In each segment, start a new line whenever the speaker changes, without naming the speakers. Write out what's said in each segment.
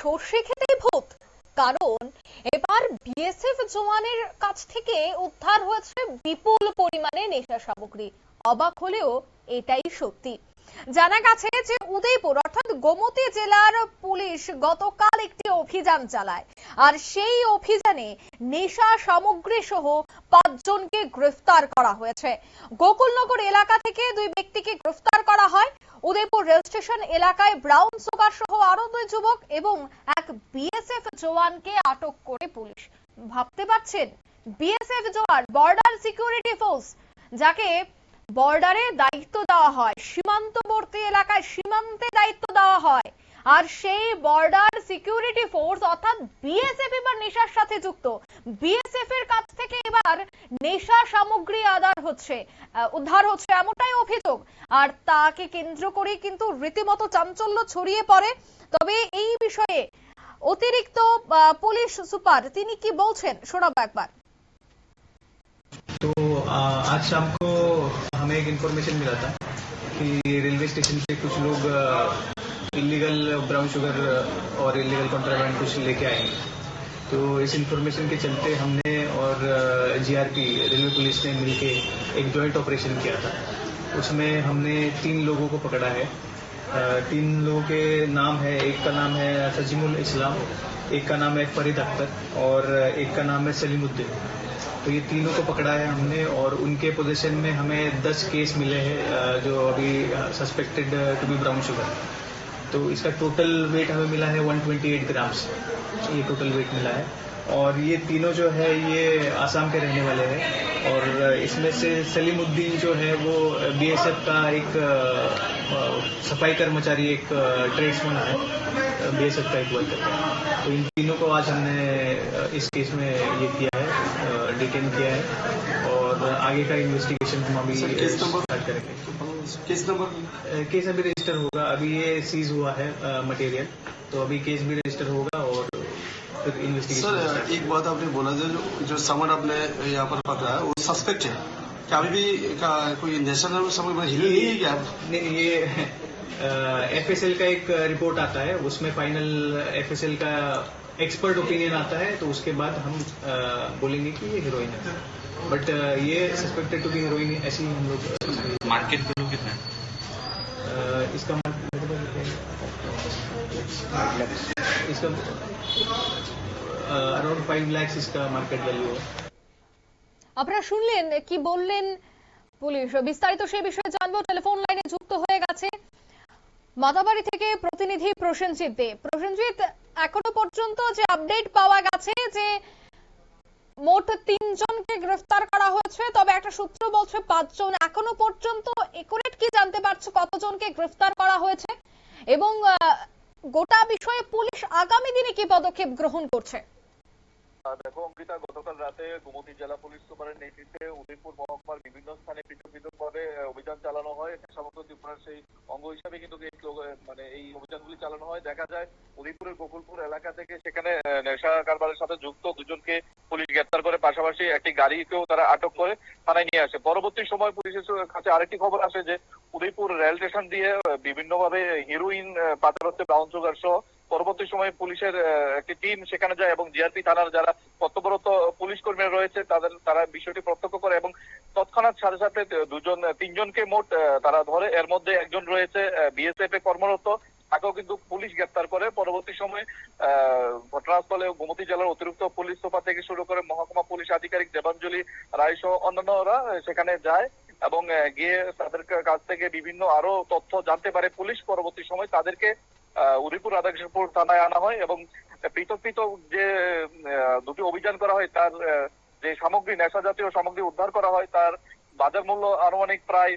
সর্ষে খেতেই ভূত, কারণ এবার বিএসএফ জওয়ানের কাছ থেকে উদ্ধার হয়েছে বিপুল পরিমাণে নেশা সামগ্রী। অবাক হলেও এটাই সত্যি। জানা গেছে যে উদয়পুর, অর্থাৎ গোমতী জেলার পুলিশ গতকাল একটি অভিযান চালায়। আর সেই অভিযানে নেশা সামগ্রী সহ পাঁচজনকে গ্রেফতার করা হয়েছে। গোকুলনগর এলাকা থেকে দুই ব্যক্তিকে গ্রেফতার করা হয়। উদয়পুর রেল এলাকায় ব্রাউন সুগার সহ আরও দুই যুবক এবং এক বিএসএফ জওয়ানকে আটক করে পুলিশ। ভাবতে পারছেন? বিএসএফ জওয়ান, বর্ডার সিকিউরিটি ফোর্স, যাকে বর্ডারে দায়িত্ব দেওয়া হয়। সীমান্তবর্তী এলাকায় সীমান্তে দায়িত্ব দেওয়া হয়। আর সেই বর্ডার সিকিউরিটি ফোর্স অর্থাৎ বিএসএফ এবার নেশার সাথে যুক্ত। বিএসএফ এর থেকে এবার নেশা সামগ্রী আদার হচ্ছে আহ, উদ্ধার হচ্ছে এমনটাই অভিযোগ আর তাকে কেন্দ্র করে কিন্তু রীতিমতো চাঞ্চল্য ছড়িয়ে পড়ে তবে এই বিষয়ে অতিরিক্ত আহ, পুলিশ সুপার তিনি কি বলছেন শোনাবো একবার
तो आ, आज शाम को हमें एक इन्फॉर्मेशन मिला था कि रेलवे स्टेशन पे कुछ लोग इलीगल ब्राउन शुगर और इलीगल कॉन्ट्राबैंड कुछ लेके आए हैं तो इस इन्फॉर्मेशन के चलते हमने और जीआरपी रेलवे पुलिस ने मिलके एक जॉइंट ऑपरेशन किया था। उसमें हमने तीन लोगों को पकड़ा है। तीन लोगों के नाम है, एक का नाम है सजीमुल इस्लाम, एक का नाम है फरीद अख्तर और एक का नाम है सलीमुद्दीन। तो ये तीनों को पकड़ा है हमने और उनके पोजीशन में हमें 10 केस मिले हैं जो अभी suspected to be brown sugar तो इसका टोटल वेट हमें मिला है 128 ग्राम्स ये टोटल वेट मिला है। और ये तीनों जो है, ये आसाम के रहने वाले हैं। और इसमें से सलीमुद्दीन जो है, वो बीएसएफ का एक सफ़ाई कर्मचारी, एक ट्रेड्समैन है। बीएसएफ का एक वर्कर है। तो इन तीनों को आज हमने इस केस में ये किया है डिटेन किया है और आगे का इन्वेस्टिगेशन हम अभी
केस नंबर?
स्टार्ट करेंगे।
किस नंबर
केस अभी रजिस्टर होगा। अभी ये सीज हुआ है मटेरियल तो अभी केस भी रजिस्टर होगा और फिर इन्वेस्टिगेशन
सर एक बात आपने बोला जो जो सामान आपने यहाँ पर पकड़ा है वो सस्पेक्ट है। क्या अभी भी का, कोई नेशनल समझ हिल नहीं है क्या?
नहीं नहीं ये एफएसएल का एक रिपोर्ट आता है उसमें फाइनल एफएसएल का एक्सपर्ट ओपिनियन आता है तो उसके बाद हम अ, बोलेंगे कि ये हीरोइन है बट ये सस्पेक्टेड टू बी हीरोइन ऐसी ही हम लोग
मार्केट वैल्यू कितना है
अ, इसका मार्केट इसका अराउंड फाइव लैक्स इसका मार्केट वैल्यू है
আপনারা শুনলেন কি বললেন পুলিশ বিস্তারিত সেই বিষয়ে জানবো টেলিফোন লাইনে যুক্ত হয়ে গেছে মাদাবাড়ি থেকে প্রতিনিধি প্রসেনজিৎ দে। প্রসেনজিৎ, এখনও পর্যন্ত যে আপডেট পাওয়া গেছে যে মোট তিনজনকে গ্রেফতার করা হয়েছে, তবে একটা সূত্র বলছে পাঁচজন এখনও পর্যন্ত একুরেট কি জানতে পারছ, কতজনকে গ্রেফতার করা হয়েছে এবং গোটা বিষয়ে পুলিশ আগামী দিনে কি পদক্ষেপ গ্রহণ করছে?
দেখো, অঙ্কিতা, গতকাল রাতে গোমতী জেলা পুলিশ সুপারের নেতৃত্বে উদয়পুর মহকুমার বিভিন্ন স্থানে পৃথক পৃথক ভাবে অভিযান চালানো হয়। সমগ্র ত্রিপুরার সেই অঙ্গ হিসাবে কিন্তু মানে এই অভিযানগুলি চালানো হয়। দেখা যায়, উদয়পুরের গোকুলপুর এলাকা থেকে সেখানে নেশা কারবারের সাথে যুক্ত দুজনকে পুলিশ গ্রেপ্তার করে। পাশাপাশি একটি গাড়িকেও তারা আটক করে থানায় নিয়ে আসে। পরবর্তী সময় পুলিশের কাছে আরেকটি খবর আসে যে, উদয়পুর রেল স্টেশন দিয়ে বিভিন্ন ভাবে হিরোইন পাচার হচ্ছে ব্রাউন সুগার সহ পরবর্তী সময়ে পুলিশের একটি টিম সেখানে যায় এবং জিআরপি থানার যারা কর্তব্যরত পুলিশ কর্মীরা রয়েছে, তাদের, তারা বিষয়টি প্রত্যক্ষ করে এবং তৎক্ষণাৎ সাথে সাথে দুজন, তিনজনকে মোট তারা ধরে। এর মধ্যে একজন রয়েছে বিএসএফ এ কর্মরত। তাকেও কিন্তু পুলিশ গ্রেপ্তার করে। পরবর্তী সময়ে ঘটনাস্থলে গোমতী জেলার অতিরিক্ত পুলিশ সুপার থেকে শুরু করে মহকুমা পুলিশ আধিকারিক দেবাঞ্জলি রায় সহ অন্যান্যরা সেখানে যায় এবং গিয়ে তাদের কাছ থেকে বিভিন্ন আরও তথ্য জানতে পারে। পুলিশ পরবর্তী সময় তাদেরকে উদয়পুর রাধাকৃষ্ণপুর থানায় আনা হয় এবং পৃথক পৃথক যে দুটি অভিযান করা হয়, তার যে সামগ্রী, নেশা জাতীয় সামগ্রী উদ্ধার করা হয়, তার বাজার মূল্য আনুমানিক প্রায়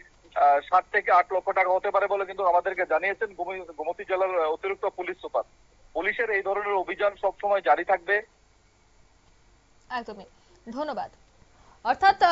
ষাট থেকে আট লক্ষ টাকা হতে পারে বলে কিন্তু আমাদেরকে জানিয়েছেন গোমি- গোমতী জেলার অতিরিক্ত পুলিশ সুপার। পুলিশের এই ধরনের অভিযান সবসময় জারি থাকবে।
একদমই। ধন্যবাদ। অর্থাৎ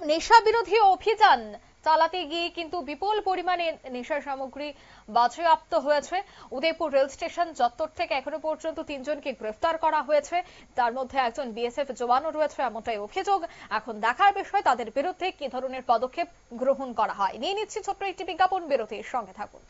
নেশা বিরোধী অভিযান চালাতে গিয়ে কিন্তু বিপুল পরিমাণে নেশা সামগ্রী বাজেয়াপ্ত হয়েছে। উদয়পুর রেল স্টেশন চত্বর থেকে এখনও পর্যন্ত তিনজনকে গ্রেফতার করা হয়েছে। তার মধ্যে একজন বিএসএফ জওয়ানও রয়েছে এমনটাই অভিযোগ। এখন দেখার বিষয় তাদের বিরুদ্ধে কি ধরনের পদক্ষেপ গ্রহণ করা হয়। নিয়ে নিচ্ছি ছোট্ট একটি বিজ্ঞাপন, বিরতির সঙ্গে থাকুন।